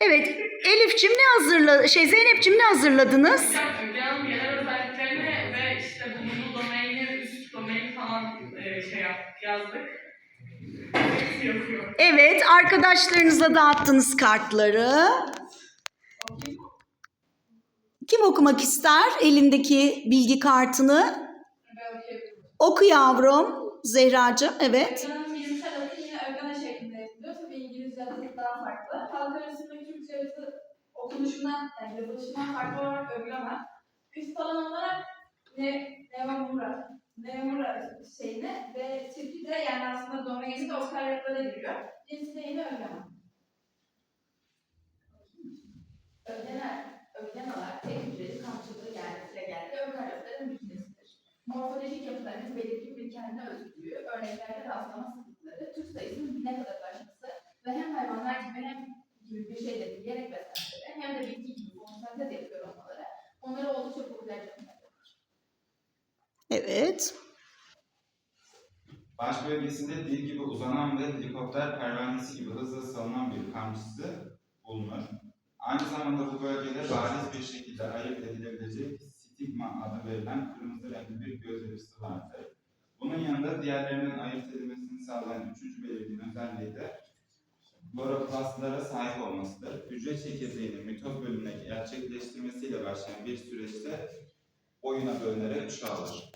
Evet. Elifçim ne hazırla şey Zeynepçim ne hazırladınız? Genel özelliklerini ve işte bulunduğu domaini, üst domain falan e, şey yap, yazdık. Evet, arkadaşlarınıza dağıttınız kartları. Kim okumak ister elindeki bilgi kartını? Oku yavrum. Zehracığım, evet. Adı daha farklı. Halk arasındaki Türkçe adı okunuşundan, yani yazılışından farklı olarak öğrenemem. Üst alan olarak ne Nevamura, Nevamura şeyine ve Türkçe de yani aslında domaini de o kaynaklara giriyor. Cinsi de yine öğrenemem. Öğrenen, öğreneler tek hücreli kamçılı gelmesiyle geldi. Ökaryotların bütünesidir. Morfolojik yapılarının belirgin bir kendine özgürlüğü, örneklerde rastlama bir beslenmeleri hem de bitki gibi fotosentez yapıyor olmaları onları oldukça popüler. Evet. Baş bölgesinde dil gibi uzanan ve helikopter pervanesi gibi hızla salınan bir kamçısı bulunur. Aynı zamanda bu bölgede bariz bir şekilde ayırt edilebilecek stigma adı verilen kırmızı renkli bir göz yapısı vardır. Bunun yanında diğerlerinden ayırt edilmesini sağlayan üçüncü belirgin özelliği de kloroplastlara sahip olmasıdır. Hücre çekirdeğinin mitoz bölümüne gerçekleştirmesiyle başlayan bir süreçte oyuna bölünerek çoğalır.